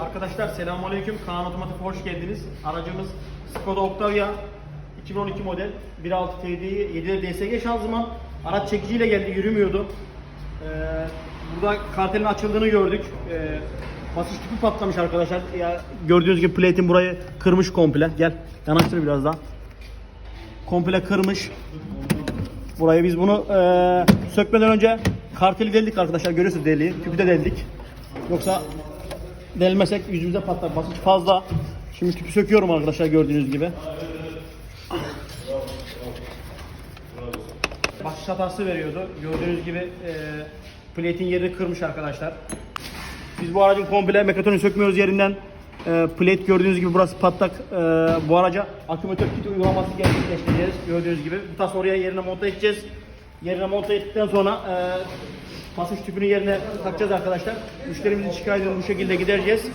Arkadaşlar selamünaleyküm. Kaan Otomotiv'e hoş geldiniz. Aracımız Skoda Octavia 2012 model 1.6 TDI 7 DSG şanzıman. Araç çekiciyle geldi, yürümüyordu. Ee, burada kartelin açıldığını gördük. Ee, basınç tüpü patlamış arkadaşlar. Ya gördüğünüz gibi platin burayı kırmış komple. Gel yanaştır biraz daha. Komple kırmış. Burayı biz bunu eee, sökmeden önce karteli deldik arkadaşlar. Görüyorsunuz deliği. Tüpü de deldik. Yoksa delmesek yüzümüze patlar. Basınç fazla. Şimdi tüpü söküyorum arkadaşlar gördüğünüz gibi. Basınç hatası veriyordu. Gördüğünüz gibi eee platin yerini kırmış arkadaşlar. Biz bu aracın komple mekatronu sökmüyoruz yerinden. E, plate gördüğünüz gibi burası patlak. E, bu araca akümatör kit uygulaması gerçekleştireceğiz. Gördüğünüz gibi. Bu tas oraya yerine monte edeceğiz. Yerine monte ettikten sonra e, basınç tüpünü yerine takacağız arkadaşlar. Müşterimizin şikayetini bu şekilde gidereceğiz.